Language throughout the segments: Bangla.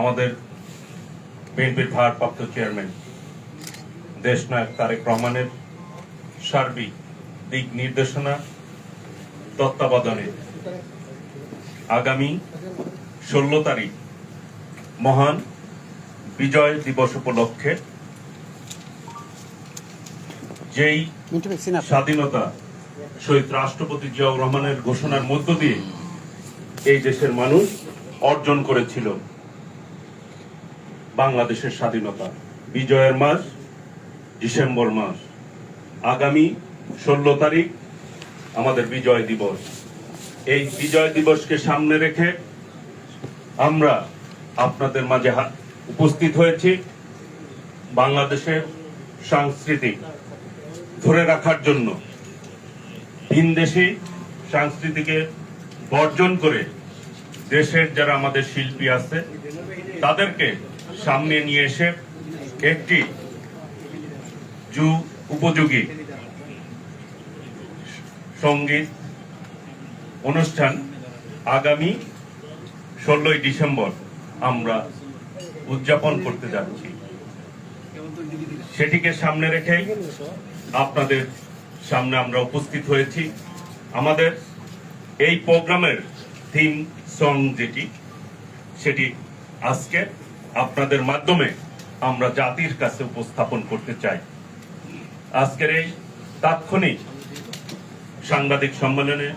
আমাদের বিএনপির ভারপ্রাপ্ত চেয়ারম্যান দেশনায়ক তারেক রহমানের সার্বিক দিক নির্দেশনা, তত্ত্বাবধানে আগামী ষোলো তারিখ মহান বিজয় দিবস উপলক্ষে যেই স্বাধীনতা শহীদ রাষ্ট্রপতি জিয়াউর রহমানের ঘোষণার মধ্য দিয়ে এই দেশের মানুষ অর্জন করেছিল। বাংলাদেশের স্বাধীনতা। বিজয়ের মাস ডিসেম্বর মাস। আগামী ষোলো তারিখ আমাদের বিজয় দিবস। এই বিজয় দিবসকে সামনে রেখে আমরা আপনাদের মাঝে উপস্থিত হয়েছি বাংলাদেশের সাংস্কৃতিক। ধরে রাখার জন্য ভিনদেশি সংস্কৃতিকে বর্জন করে দেশের যারা আমাদের শিল্পী আছে, তাদেরকে সামনে নিয়ে এসে একটি যু উপযোগী সংগীত অনুষ্ঠান আগামী ষোলোই ডিসেম্বর আমরা উদযাপন করতে যাচ্ছি। সেটিকে সামনে রেখেই আপনাদের সামনে আমরা উপস্থিত হয়েছি। আমাদের এই প্রোগ্রামের থিম সং যেটি, সেটি আজকে আপনাদের মাধ্যমে আমরা জাতির কাছে উপস্থাপন করতে চাই। আজকের এই তাৎক্ষণিক সাংবাদিক সম্মেলনে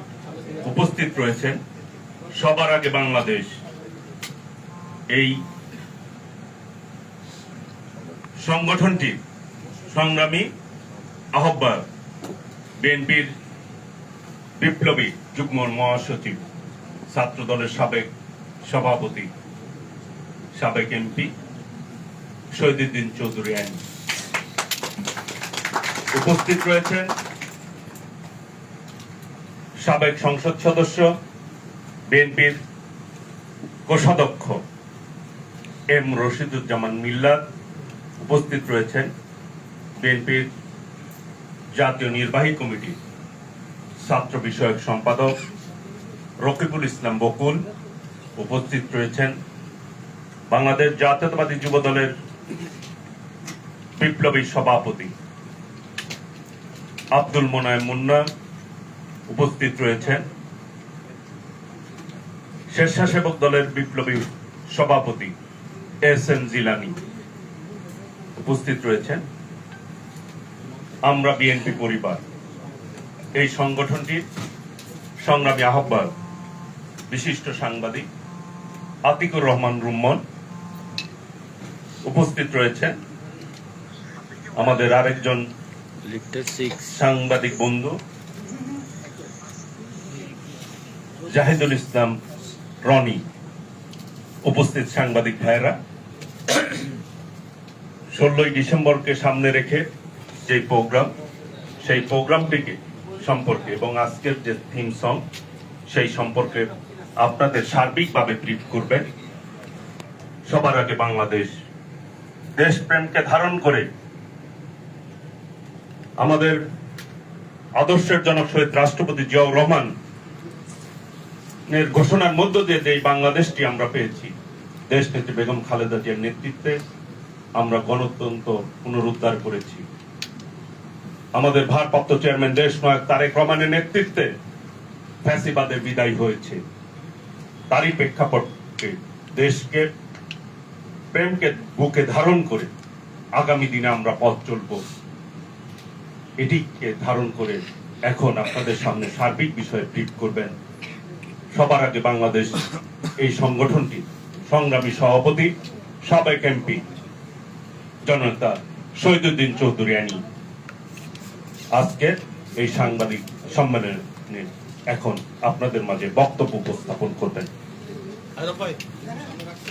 উপস্থিত রয়েছেন সবার আগে বাংলাদেশ। এই সংগঠনটি সংগ্রামী আহ্বায়ক বিএনপির বিপ্লবী যুগ্ম মহাসচিব ছাত্র দলের সাবেক সভাপতি সাবেক এমপি শহীদুদ্দিন চৌধুরী আইন। উপস্থিত রয়েছেন সাবেক সংসদ সদস্য, বিএনপির কোষাধ্যক্ষ এম রশিদুজ্জামান মিল্লাত উপস্থিত রয়েছেন বিএনপির জাতীয় নির্বাহী কমিটি ছাত্র বিষয়ক সম্পাদক রকিবুল ইসলাম বকুল। উপস্থিত রয়েছেন বাংলাদেশ জাতীয়তাবাদী যুব দলের বিপ্লবী সভাপতি আব্দুল মোনায় মুন্না উপস্থিত রয়েছেন। স্বেচ্ছাসেবক দলের বিপ্লবী সভাপতি এস এম জিলানি উপস্থিত রয়েছেন। আমরা বিএনপি পরিবার। এই সংগঠনটির সংগ্রামী আহ্বায়ক, বিশিষ্ট সাংবাদিক আতিকুর রহমান রুম্মন উপস্থিত রয়েছেন আমাদের আরেকজন সাংবাদিক বন্ধু জাহিদুল ইসলাম রনি উপস্থিত সাংবাদিক ভাইরা ষোলোই ডিসেম্বরকে সামনে রেখে যে প্রোগ্রাম সেই প্রোগ্রামটিকে সম্পর্কে এবং আজকের যে থিম সং সেই সম্পর্কে আপনাদের সার্বিকভাবে ব্রিফ করবেন। সবার আগে বাংলাদেশ দেশপ্রেমকে ধারণ করে আমাদের আদর্শের জনক শহীদ রাষ্ট্রপতি জিয়াউর রহমান এর ঘোষণার মধ্য দিয়ে যে বাংলাদেশটি আমরা পেয়েছি, দেশ নেত্রী বেগম খালেদা জিয়ার নেতৃত্বে আমরা গণতন্ত্র পুনরুদ্ধার করেছি। আমাদের ভারপ্রাপ্ত চেয়ারম্যান দেশ নায়ক তারেক রহমানের নেতৃত্বে ফ্যাসিবাদের বিদায় হয়েছে। তারই প্রেক্ষাপটে দেশকে প্রেমকে বুকে ধারণ করে আগামী দিনে আমরা পথ চলবো। এটিকে ধারণ করে এখন আপনাদের সামনে সার্বিক বিষয়ে ব্রিফ করবেন। সবার আগে বাংলাদেশ, এই সংগঠনটি সংগ্রামী সভাপতি, সাবেক এমপি জনতা শহীদুদ্দিন চৌধুরী আনি। আজকে এই সাংবাদিক সম্মেলনে এখন আপনাদের মাঝে বক্তব্য উপস্থাপন করবেন।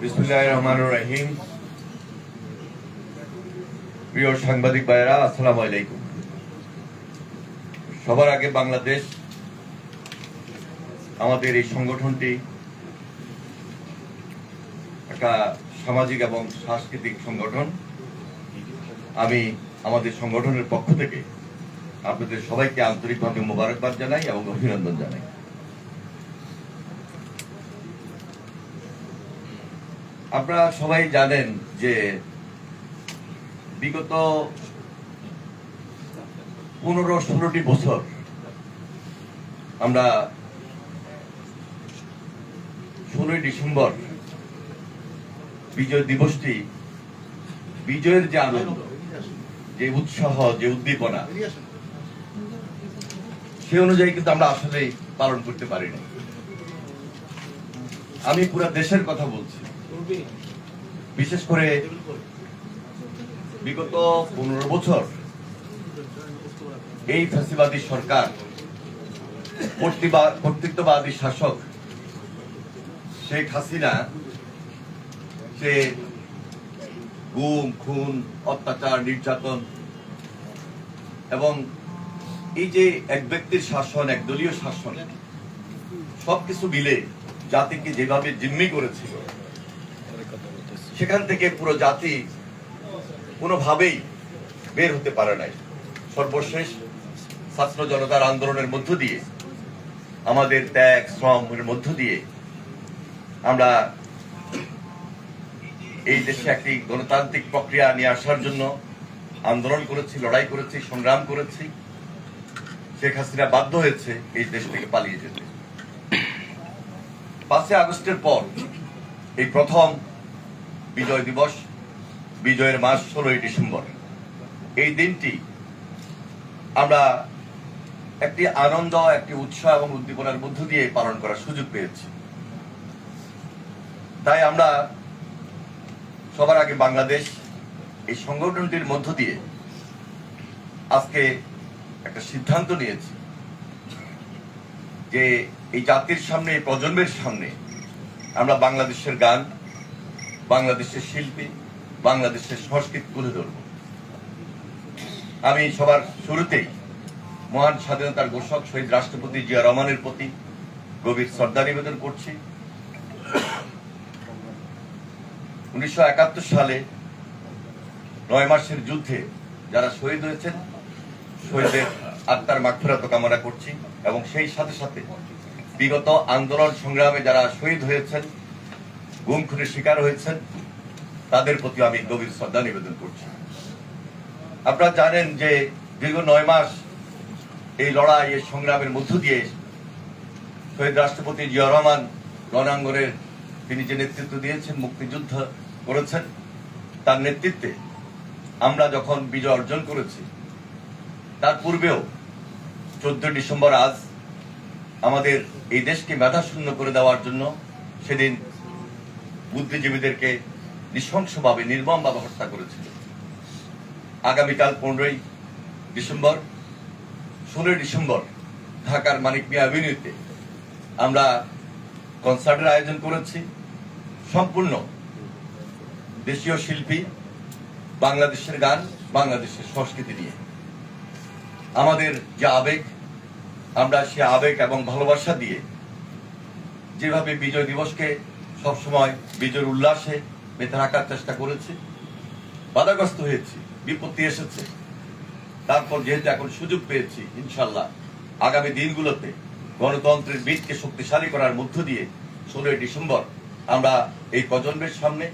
বিসমুল্লাহ রহমান রহিম। প্রিয় সাংবাদিক ভাইয়েরা, আসসালামু আলাইকুম। সবার আগে বাংলাদেশ, আমাদের এই সংগঠনটি একটা সামাজিক এবং সাংস্কৃতিক সংগঠন। আমি আমাদের সংগঠনের পক্ষ থেকে আপনাদের সবাইকে আন্তরিকভাবে মোবারকবাদ জানাই এবং অভিনন্দন জানাই। আপনারা সবাই জানেন যে বিগত পনেরো ষোলোটি বছর আমরা ষোলোই ডিসেম্বর বিজয় দিবসটি, বিজয়ের যে আনন্দ, যে উৎসাহ, যে উদ্দীপনা, সে অনুযায়ী কিন্তু আমরা আসলে পালন করতে পারি না আমি পুরো দেশের কথা বলছি। বিশেষ করে বিগত পনেরো বছর এই ফ্যাসিবাদী সরকার কর্তৃত্ববাদী শাসক শেখ হাসিনা, সে গুম, খুন, অত্যাচার, নির্যাতন এবং এই যে এক ব্যক্তির শাসন, এক দলীয় শাসন, সবকিছু মিলে জাতিকে যেভাবে জিম্মি করেছিল সেখান থেকে পুরো জাতি কোনোভাবেই বের হতে পারে নাই। সর্বশেষ ছাত্র জনতার আন্দোলনের মধ্য দিয়ে, আমাদের ত্যাগ, শ্রমের মধ্য দিয়ে আমরা এই দেশে একটি গণতান্ত্রিক প্রক্রিয়া নিয়ে আসার জন্য আন্দোলন করেছি, লড়াই করেছি, সংগ্রাম করেছি। শেখ হাসিনা বাধ্য হয়েছে এই দেশ থেকে পালিয়ে যেতে। পাঁচই আগস্টের পর এই প্রথম বিজয় দিবস, বিজয়ের মাস ষোলোই ডিসেম্বর। এই দিনটি আমরা একটি আনন্দ, একটি উৎসাহ এবং উদ্দীপনার মধ্য দিয়ে পালন করার সুযোগ পেয়েছি। তাই আমরা সবার আগে বাংলাদেশ এই সংগঠনটির মধ্য দিয়ে আজকে একটা সিদ্ধান্ত নিয়েছি যে এই জাতির সামনে, এই প্রজন্মের সামনে আমরা বাংলাদেশের গান বাংলাদেশের শিল্পী, বাংলাদেশের সংস্কৃতি তুলে ধরব। আমি সবার শুরুতেই মহান স্বাধীনতার ঘোষক শহীদ রাষ্ট্রপতি জিয়া রহমানের প্রতি গভীর শ্রদ্ধা নিবেদন করছি। উনিশশো একাত্তর সালে নয় মাসের যুদ্ধে যারা শহীদ হয়েছেন শহীদের আত্মার মাগফিরাত কামনা করছি এবং সেই সাথে সাথে বিগত আন্দোলন সংগ্রামে যারা শহীদ হয়েছেন গুম খুনের শিকার হয়েছেন, তাদের প্রতি আমি গভীর শ্রদ্ধা নিবেদন করছি। আপনারা জানেন যে দীর্ঘ নয় মাস এই লড়াই, এই সংগ্রামের মধ্য দিয়ে শহীদ রাষ্ট্রপতি জিয়া রহমান রণাঙ্গনের তিনি যে নেতৃত্ব দিয়েছেন, মুক্তিযুদ্ধ করেছেন, তার নেতৃত্বে আমরা যখন বিজয় অর্জন করেছি, তার পূর্বেও চোদ্দ ডিসেম্বর আজ আমাদের এই দেশকে মেধাশূন্য করে দেওয়ার জন্য সেদিন বুদ্ধিজীবীদেরকে নৃশংসভাবে নির্মমভাবে হত্যা করেছিল। আগামীকাল পনেরোই ডিসেম্বর, ষোলোই ডিসেম্বর ঢাকার মানিক মিয়া অ্যাভিনিউতে আমরা কনসার্টের আয়োজন করেছি। সম্পূর্ণ দেশীয় শিল্পী, বাংলাদেশের গান, বাংলাদেশের সংস্কৃতি নিয়ে। আমাদের যে আবেগ, আমরা সে আবেগ এবং ভালোবাসা দিয়ে যেভাবে বিজয় দিবসকে সবসময় বিজয়ের উল্লাসে মেতে রাখার চেষ্টা করেছি। বাধাগ্রস্ত হয়েছি, বিপত্তি এসেছে। তারপর যেহেতু এখন সুযোগ পেয়েছি ইনশাল্লাহ আগামী দিনগুলোতে গণতন্ত্রের বীজকে শক্তিশালী করার মধ্য দিয়ে ষোলোই ডিসেম্বর আমরা এই প্রজন্মের সামনে,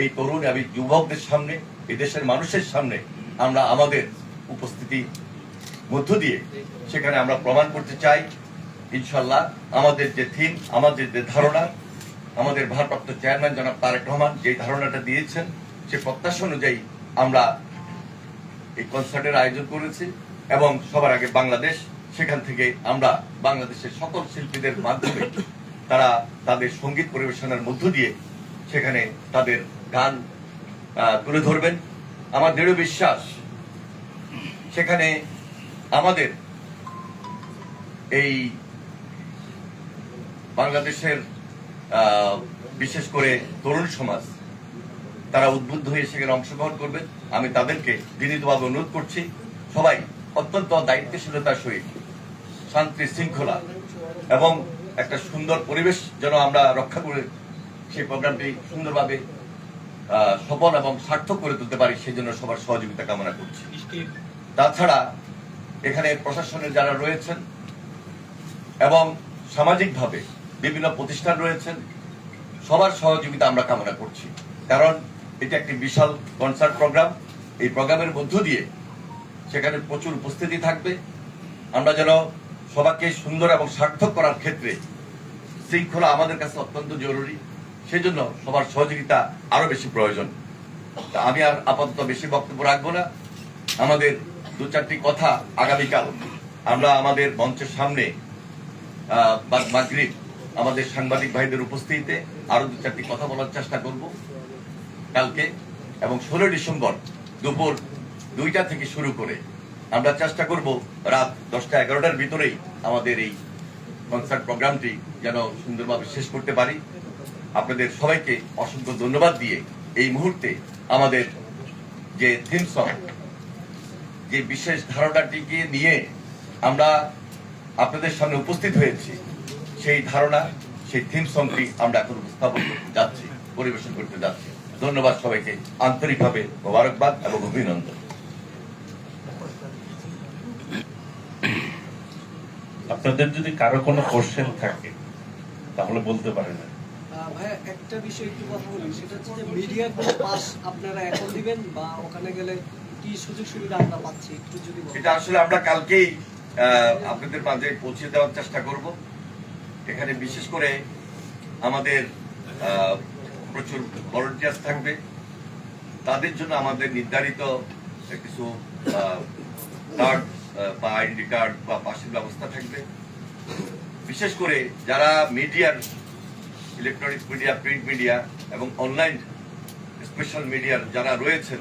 এই তরুণ এবং যুবকদের সামনে, এই দেশের মানুষের সামনে আমরা আমাদের উপস্থিতি মধ্য দিয়ে সেখানে আমরা প্রমাণ করতে চাই। ইনশাল্লাহ আমাদের যে থিম, আমাদের যে ধারণা আমাদের ভারপ্রাপ্ত চেয়ারম্যান জনাব তারেক রহমান যে ধারণাটা দিয়েছেন, সে প্রত্যাশা অনুযায়ী আমরা এই কনসার্টের আয়োজন করেছি এবং সবার আগে বাংলাদেশ, সেখান থেকে আমরা বাংলাদেশের সকল শিল্পীদের মাধ্যমে তারা তাদের সংগীত পরিবেশনার মধ্য দিয়ে সেখানে তাদের গান তুলে ধরবেন। আমার দৃঢ় বিশ্বাস, সেখানে আমাদের এই বাংলাদেশের বিশেষ করে তরুণ সমাজ, তারা উদ্বুদ্ধ হয়ে সেখানে অংশগ্রহণ করবেন আমি তাদেরকে বিনীতভাবে অনুরোধ করছি, সবাই অত্যন্ত দায়িত্বশীলতার সহিত শান্তি শৃঙ্খলা এবং একটা সুন্দর পরিবেশ যেন আমরা রক্ষা করে সেই প্রোগ্রামটি সুন্দরভাবে সফল এবং সার্থক করে তুলতে পারি, সেই জন্য সবার সহযোগিতা কামনা করছি। তাছাড়া এখানে প্রশাসনের যারা রয়েছেন এবং সামাজিকভাবে বিভিন্ন প্রতিষ্ঠান রয়েছেন। সবার সহযোগিতা আমরা কামনা করছি। কারণ এটা একটি বিশাল কনসার্ট প্রোগ্রাম এই প্রোগ্রামের মধ্য দিয়ে সেখানে প্রচুর উপস্থিতি থাকবে। আমরা যেন সবাইকে সুন্দর এবং সার্থক করার ক্ষেত্রে শৃঙ্খলা আমাদের কাছে অত্যন্ত জরুরি। সেজন্য সবার সহযোগিতা আরও বেশি প্রয়োজন। তা আমি আর আপাতত বেশি বক্তব্য রাখব না। আমাদের দু চারটি কথা আগামীকাল। আমরা আমাদের মঞ্চের সামনে মাগরিব আমাদের সাংবাদিক ভাইদের উপস্থিতিতে আরও দু চারটি কথা বলার চেষ্টা করব কালকে এবং ষোলো ডিসেম্বর দুপুর দুইটা থেকে শুরু করে আমরা চেষ্টা করব রাত দশটা এগারোটার ভিতরেই আমাদের এই কনসার্ট প্রোগ্রামটি যেন সুন্দরভাবে শেষ করতে পারি। আপনাদের সবাইকে অসংখ্য ধন্যবাদ দিয়ে এই মুহূর্তে আমাদের যে থিম সং যে বিশেষ ধারণাটিকে নিয়ে আমরা আপনাদের সামনে উপস্থিত হয়েছি সেই ধারণা সেই থিম সংটি আমরা এখন উপস্থাপন করতে যাচ্ছি পরিবেশন করতে যাচ্ছি। ধন্যবাদ সবাইকে আন্তরিকভাবে মোবারকবাদ এবং অভিনন্দন। আপনাদের যদি কারও কোনো কোশ্চেন থাকে তাহলে বলতে পারেন। ভাইয়া একটা বিষয় একটু কথা বলি। সেটা হচ্ছে যে মিডিয়ার কোনো পাস আপনারা এখন দিবেন বা ওখানে গেলে কি সুযোগ সুবিধা আমরা পাচ্ছি? একটু যদি। এটা আসলে আমরা কালকেই আপনাদের মাঝে পৌঁছে দেওয়ার চেষ্টা করব। এখানে বিশেষ করে আমাদের প্রচুর ভলেন্টিয়ার্স থাকবে। তাদের জন্য আমাদের নির্ধারিত কিছু কার্ড বা আইডি কার্ড বা পাশের ব্যবস্থা থাকবে। বিশেষ করে যারা মিডিয়ার ইলেকট্রনিক্স মিডিয়া প্রিন্ট মিডিয়া এবং অনলাইন স্পেশাল মিডিয়ার যারা রয়েছেন,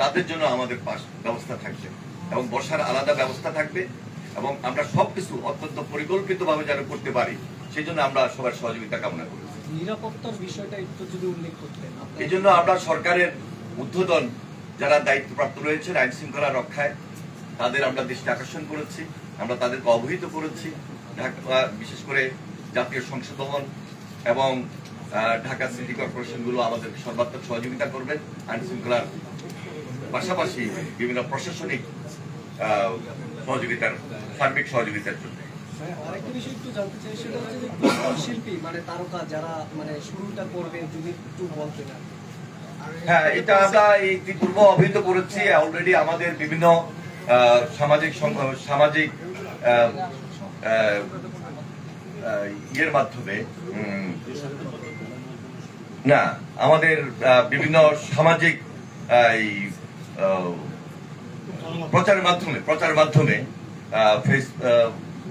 তাদের জন্য আমাদের পাশ ব্যবস্থা থাকবে এবং বসার আলাদা ব্যবস্থা থাকবে এবং আমরা সবকিছু অত্যন্ত পরিকল্পিতভাবে যেন করতে পারি। সেই জন্য আমরা সবার সহযোগিতা কামনা করি। নিরাপত্তার বিষয়টা একটু যদি উল্লেখ করতেন। এই জন্য আমরা সরকারের ঊর্ধ্বতন যারা দায়িত্বপ্রাপ্ত রয়েছেন আইন শৃঙ্খলা রক্ষায় তাদের আমরা দৃষ্টি আকর্ষণ করেছি আমরা তাদেরকে অবহিত করেছি। ঢাকা বিশেষ করে জাতীয় সংসদ ভবন এবং ঢাকা সিটি কর্পোরেশনগুলো আমাদের সর্বাত্মক সহযোগিতা করবেন। আইন শৃঙ্খলার পাশাপাশি বিভিন্ন প্রশাসনিক সহযোগিতার সার্বিক সহযোগিতার জন্য। আরেকটা বিষয় একটু জানতে চাই, সেটা হচ্ছে যে কোন শিল্পী মানে তারকা যারা মানে শুরুটা করবে যদি একটু হ্যাঁ এটা আমরা ইতিপূর্ব অবহিত করেছি অলরেডি আমাদের বিভিন্ন সামাজিক সামাজিক ইয়ের মাধ্যমে না, আমাদের বিভিন্ন সামাজিক প্রচারের মাধ্যমে প্রচার মাধ্যমে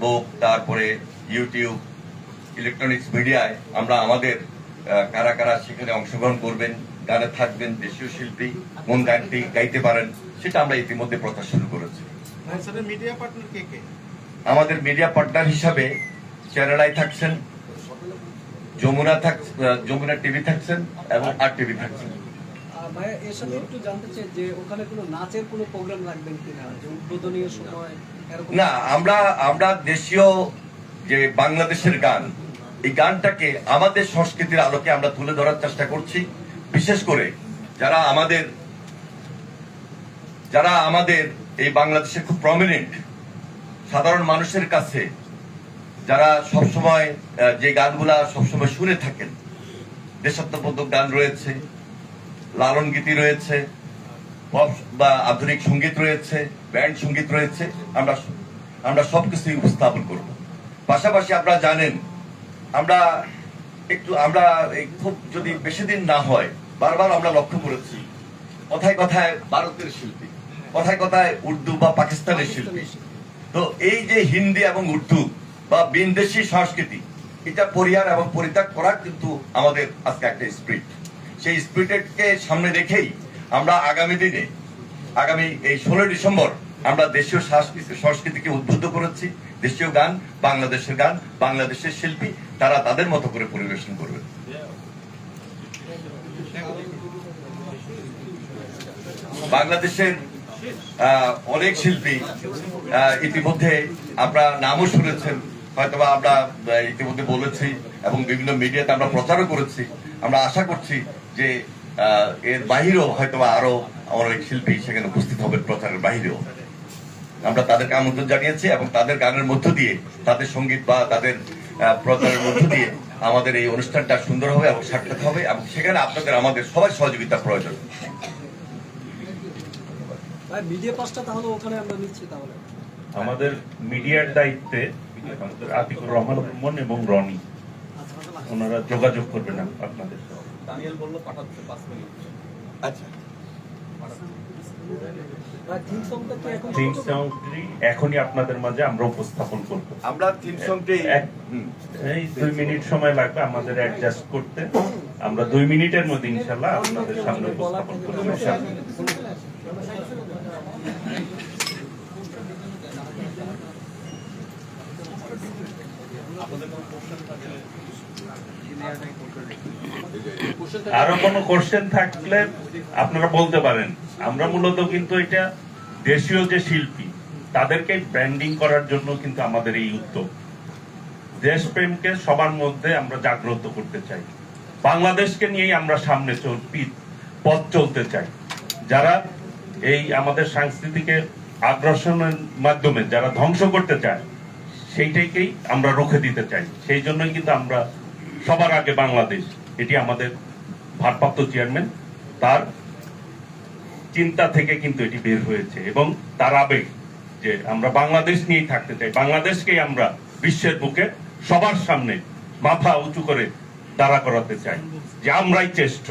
ফেসবুক তারপরে ইউটিউব ইলেকট্রনিক্স মিডিয়ায় আমরা আমাদের কারা কারা সেখানে অংশগ্রহণ করবেন গানে থাকবেন দেশীয় শিল্পী কোন গানটি গাইতে পারেন সেটা আমরা ইতিমধ্যে প্রচার শুরু করেছি। স্যারের মিডিয়া পার্টনার কে কে? আমাদের মিডিয়া পার্টনার হিসাবে চ্যানেল থাকছেন যমুনা থাক যমুনা টিভি থাকছেন এবং আর টিভি থাকছেন। এর সাথে একটু জানতে চাই যে ওখানে কোনো নাচের কোনো প্রোগ্রাম রাখবেন কিনা? যে উদ্বোধনীয় সময়? না, আমরা আমরা দেশীয় যে বাংলাদেশের গান, এই গানটাকে আমাদের সংস্কৃতির আলোকে আমরা তুলে ধরার চেষ্টা করছি। বিশেষ করে যারা আমাদের যারা আমাদের এই বাংলাদেশের খুব প্রমিনেন্ট সাধারণ মানুষের কাছে যারা সবসময় যে গানগুলা সবসময় শুনে থাকেন, দেশাত্মবোধক গান রয়েছে, লালন গীতি রয়েছে বা আধুনিক সংগীত রয়েছে ব্যান্ড সংগীত রয়েছে আমরা আমরা সবকিছুই উপস্থাপন করব। পাশাপাশি আপনারা জানেন আমরা একটু আমরা খুব যদি বেশি দিন না হয় বারবার আমরা লক্ষ্য করেছি কথায় কথায় ভারতের শিল্পী কথায় কথায় উর্দু বা পাকিস্তানের শিল্পী। তো এই যে হিন্দি এবং উর্দু বা বিনদেশি সংস্কৃতি এটা পরিহার এবং পরিত্যাগ করার কিন্তু আমাদের আজকে একটা স্পিরিট। সেই স্পিরিটকে সামনে রেখেই আমরা আগামী দিনে আগামী এই ষোলো ডিসেম্বর আমরা দেশীয় সংস্কৃতি সংস্কৃতিকে উদ্বুদ্ধ করেছি। দেশীয় গান, বাংলাদেশের গান, বাংলাদেশের শিল্পী, তারা তাদের মতো করে পরিবেশন করবে। বাংলাদেশের অনেক শিল্পী ইতিমধ্যে আমরা নামও শুনেছেন, হয়তোবা আমরা ইতিমধ্যে বলেছি এবং বিভিন্ন মিডিয়াতে আমরা প্রচারও করেছি। আমরা আশা করছি যে এর বাহিরেও হয়তোবা আরও অনেক শিল্পী সেখানে উপস্থিত হবে প্রচারের বাহিরেও। আমরা তাদেরকে আমন্ত্রণ জানিয়েছি এবং তাদের গানের মধ্য দিয়ে তাদের সংগীত বা তাদের প্রচারের মধ্য দিয়ে আমাদের এই অনুষ্ঠানটা সুন্দর হবে এবং সার্থক হবে এবং সেখানে আপনাদের আমাদের সবাই সহযোগিতা প্রয়োজন। মিডিয়া পাসটা তাহলে ওখানে আমরা নিচ্ছি তাহলে। আমাদের মিডিয়ার দায়িত্বে আমাদের আতিকুর রহমান এবং রনি। ওনারা যোগাযোগ করবেন আপনাদের সাথে। দানিয়েল বলল পাঠাচ্ছে পাঁচ মিনিট। আচ্ছা। ভাই থিম সংটা কি এখন থিম শুরু করব? সংটি এখনই আপনাদের মাঝে আমরা উপস্থাপন করব। আমরা থিম সংটি এই দুই মিনিট সময় লাগবে আমাদের অ্যাডজাস্ট করতে। আমরা দুই মিনিটের মধ্যে ইনশাল্লাহ আপনাদের সামনে উপস্থাপন করব। ইনশাল্লাহ। আরও কোনো কোশ্চেন থাকলে আপনারা বলতে পারেন। আমরা মূলত কিন্তু এটা দেশীয় যে শিল্পী, তাদেরকে ব্র্যান্ডিং করার জন্য কিন্তু আমাদের এই উদ্যোগ। দেশপ্রেমকে সবার মধ্যে আমরা জাগ্রত করতে চাই। বাংলাদেশকে নিয়েই আমরা সামনে পথ চলতে চাই। যারা এই আমাদের সাংস্কৃতিকে আগ্রাসনের মাধ্যমে যারা ধ্বংস করতে চায়, সেইটাকেই আমরা রুখে দিতে চাই। সেই জন্যই কিন্তু আমরা সবার আগে বাংলাদেশ, এটি আমাদের ভারপ্রাপ্ত চেয়ারম্যান, তার চিন্তা থেকে কিন্তু এটি বের হয়েছে এবং তার আবেগ যে আমরা বাংলাদেশ নিয়েই থাকতে চাই, বাংলাদেশকেই আমরা বিশ্বের বুকে সবার সামনে মাথা উঁচু করে দাঁড়া করাতে চাই, যে আমরাই চেষ্ট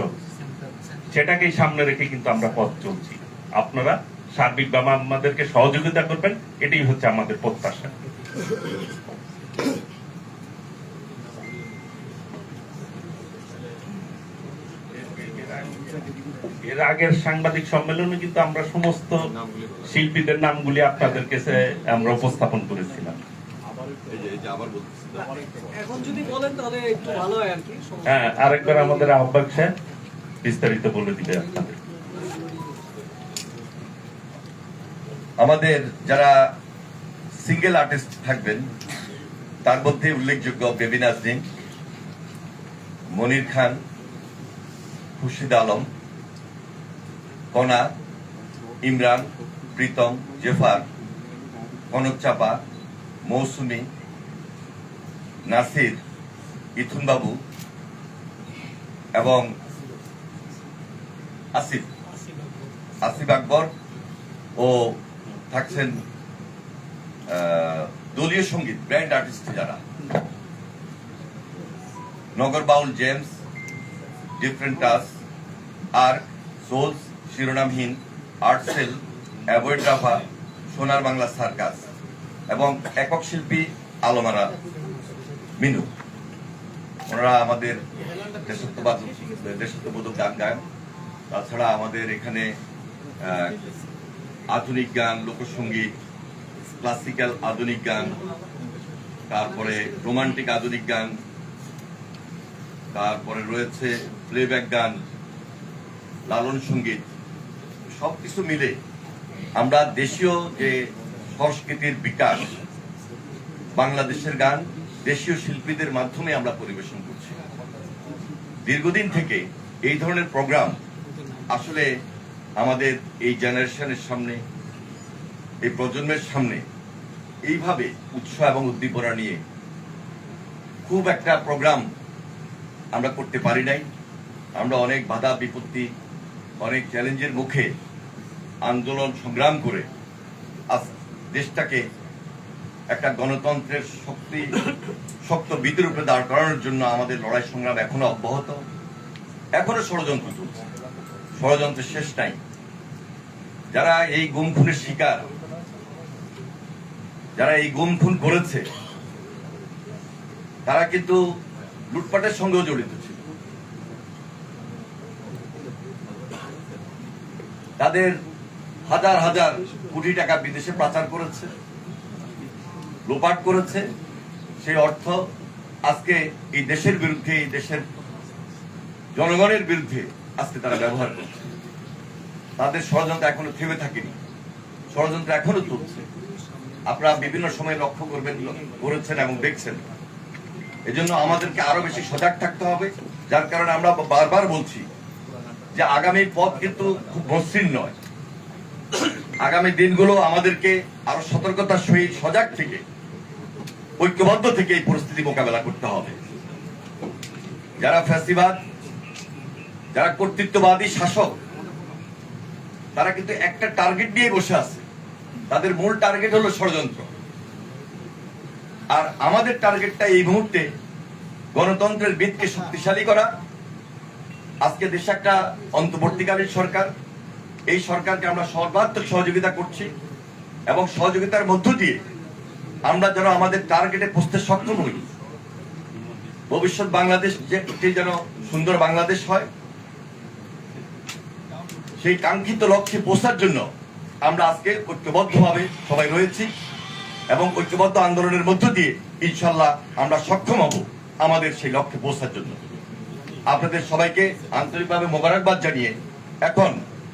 সেটাকেই সামনে রেখে কিন্তু আমরা পথ চলছি। আপনারা সার্বিকভাবে আমাদেরকে সহযোগিতা করবেন, এটাই হচ্ছে আমাদের প্রত্যাশা। এর আগের সাংবাদিক সম্মেলনে কিন্তু আমরা সমস্ত শিল্পীদের নামগুলি আপনাদের কাছে আমরা উপস্থাপন করেছিলাম। এখন যদি বলেন তাহলে একটু ভালো হয় আর হ্যাঁ আরেকবার আমাদের আহ্বায়ক সাহেব বিস্তারিত বলে দিবে আপনাদের। আমাদের যারা সিঙ্গেল আর্টিস্ট থাকবেন তার মধ্যে উল্লেখযোগ্য বেবি নাজরিন মনির খান খুরশিদ আলম কণা, ইমরান, প্রীতম, জেফার, কনক চাপা, মৌসুমী, নাসির ইথুন বাবু এবং আসিফ। আসিফ আকবর ও থাকছেন দলীয় সংগীত, ব্র্যান্ড আর্টিস্ট যারা। নগর বাউল জেমস, ডিফারেন্ট টাস আর Souls Shironamhin avoid Rafa Sonar Bangla circus এবং একক শিল্পী আলমারা মিনু। ওনারা আমাদের দেশত্ববোধক গান গান। তাছাড়া আমাদের এখানে আধুনিক গান, লোকসঙ্গীত, ক্লাসিক্যাল আধুনিক গান, তারপরে রোমান্টিক আধুনিক গান, তারপরে রয়েছে প্লেব্যাক গান, লালন সংগীত সবকিছু মিলে আমরা দেশীয় যে সংস্কৃতির বিকাশ, বাংলাদেশের গান দেশীয় শিল্পীদের মাধ্যমে আমরা পরিবেশন করছি। দীর্ঘদিন থেকে এই ধরনের প্রোগ্রাম আসলে আমাদের এই জেনারেশনের সামনে, এই প্রজন্মের সামনে এইভাবে উৎসাহ এবং উদ্দীপনা নিয়ে খুব একটা প্রোগ্রাম আমরা করতে পারি নাই। আমরা অনেক বাধা বিপত্তি, অনেক চ্যালেঞ্জের মুখে আন্দোলন সংগ্রাম করে আজ দেশটাকে একটা গণতন্ত্রের শক্তি, শক্ত ভিতের উপরে দাঁড় করানোর জন্য আমাদের লড়াই সংগ্রাম এখনও অব্যাহত। এখনও ষড়যন্ত্র চলছে। ষড়যন্ত্রের শেষ নাই। যারা এই গুম খুনের শিকার, যারা এই গুম খুন করেছে, তারা কিন্তু লুটপাটের সঙ্গেও জড়িত ছিল। তাদের হাজার হাজার কোটি টাকা বিদেশে পাচার করেছে লোপাট করেছে। সেই অর্থ আজকে এই দেশের বিরুদ্ধে, এই দেশের জনগণের বিরুদ্ধে আজকে তারা ব্যবহার করছে। তাদের ষড়যন্ত্র এখনও থেমে থাকেনি। ষড়যন্ত্র এখনও চলছে। আপনারা বিভিন্ন সময় লক্ষ্য করবেন, করেছেন এবং দেখছেন। এজন্য আমাদেরকে আরও বেশি সজাগ থাকতে হবে, যার কারণে আমরা বারবার বলছি যে আগামী পথ কিন্তু খুব মসৃণ নয়। আগামী দিনগুলো আমাদেরকে আরও সতর্কতার সহিত সজাগ থেকে, ঐক্যবদ্ধ থেকে এই পরিস্থিতি মোকাবেলা করতে হবে। যারা ফ্যাসিবাদ, যারা কর্তৃত্ববাদী শাসক, তারা কিন্তু একটা টার্গেট নিয়ে বসে আছে। তাদের মূল টার্গেট হলো ষড়যন্ত্র। আর আমাদের টার্গেটটা এই মুহূর্তে গণতন্ত্রের ভিতকে শক্তিশালী করা। আজকে দেশে একটা অন্তর্বর্তীকালীন সরকার এই সরকারকে আমরা সর্বাত্মক সহযোগিতা করছি এবং সহযোগিতার মধ্য দিয়ে আমরা যেন আমাদের টার্গেটে পৌঁছতে সক্ষম হই। ভবিষ্যৎ বাংলাদেশ যে যেন সুন্দর বাংলাদেশ হয়, সেই কাঙ্ক্ষিত লক্ষ্যে পৌঁছার জন্য আমরা আজকে ঐক্যবদ্ধভাবে সবাই রয়েছি এবং ঐক্যবদ্ধ আন্দোলনের মধ্য দিয়ে ইনশাল্লাহ আমরা সক্ষম হব আমাদের সেই লক্ষ্যে পৌঁছার জন্য। আপনাদের সবাইকে আন্তরিকভাবে মোবারকবাদ জানিয়ে এখন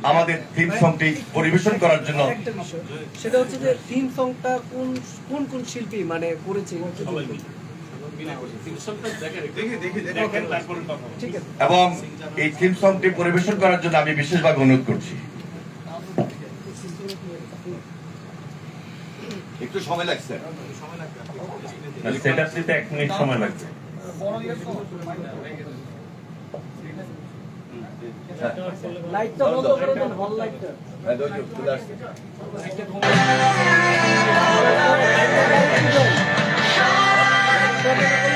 আমাদের থিম সংটি পরিবেশন করার জন্য। সেটা হচ্ছে যে থিম সংটা কোন কোন কোন শিল্পী মানে করেছে? দেখি দেখি দেখেন তারপরে কথা ঠিক আছে। এবং এই থিম সংটি পরিবেশন করার জন্য আমি বিশেষভাবে অনুরোধ করছি। একটু সময় লাগছে। সেটা এক মিনিট সময় লাগবে। লাইটটা বন্ধ করে দেন হল লাইটটা আসছে। বাংলাদেশ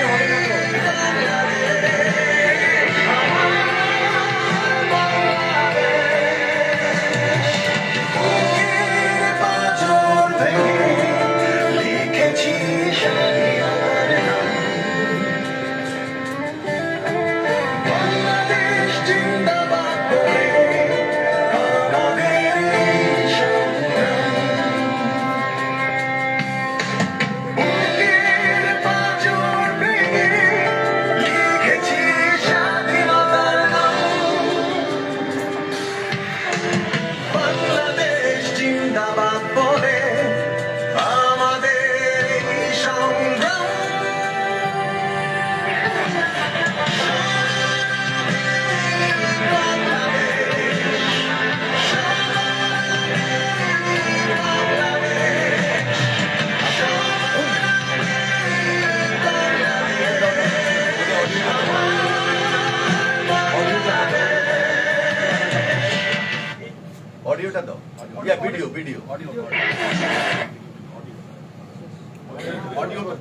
অডিও তো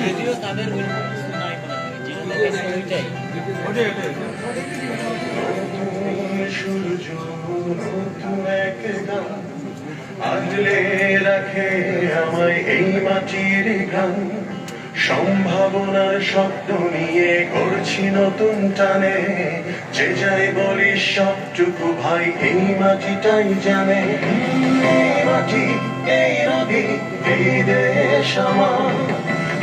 যদিও তাদের ওইরকম কিছু নাই মনে হয় যেটা দেখাচ্ছে ওইটাই আগলে রাখে আমায় এই মাটির গান সম্ভাবনার শব্দ নিয়ে করছি নতুন টানে। যে যাই বলি সবটুকু ভাই এই মাটিটাই জানে। এই মাটি, এই নদী, এই দেশ আমার।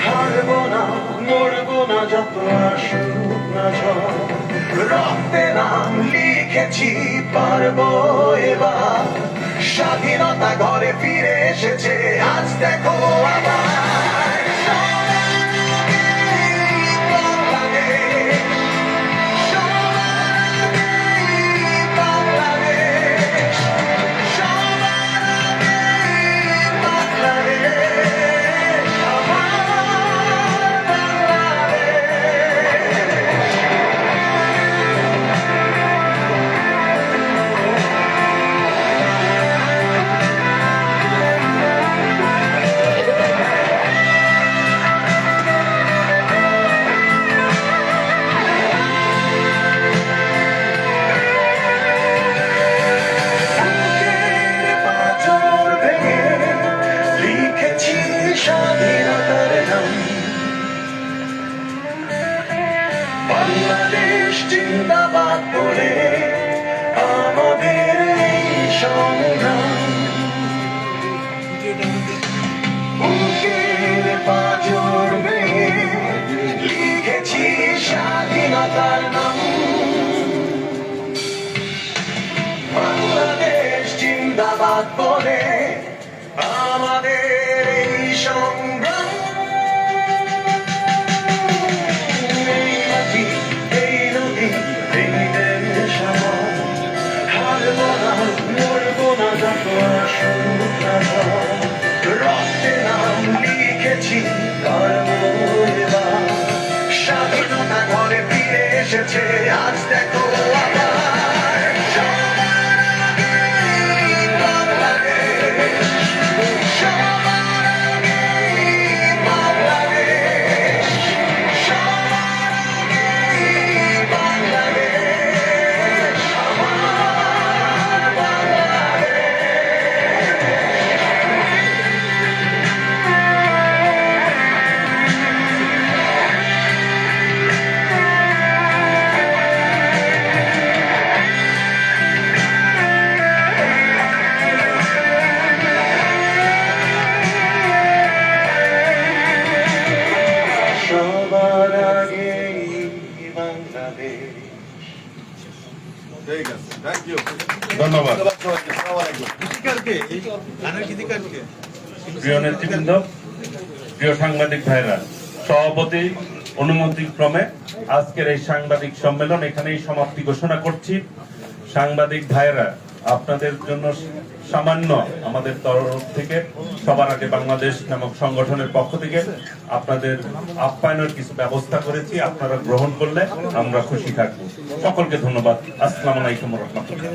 হারবো না, মরবো না যত আসুক না রক্তে নাম লিখেছি, পারব এবার। স্বাধীনতা ঘরে ফিরে এসেছে। আজ দেখো আবার প্রিয় নেতৃবৃন্দ, প্রিয় সাংবাদিক ভাইরা সভাপতি অনুমতি ক্রমে আজকের এই সাংবাদিক সম্মেলন এখানেই সমাপ্তি ঘোষণা করছি। সাংবাদিক ভাইরা আপনাদের জন্য সামান্য আমাদের তরফ থেকে, সবার আগে বাংলাদেশ নামক সংগঠনের পক্ষ থেকে আপনাদের আপ্যায়নের কিছু ব্যবস্থা করেছি, আপনারা গ্রহণ করলে আমরা খুশি থাকব। সকলকে ধন্যবাদ। আসসালামু আলাইকুম রহমতুল্লাহ।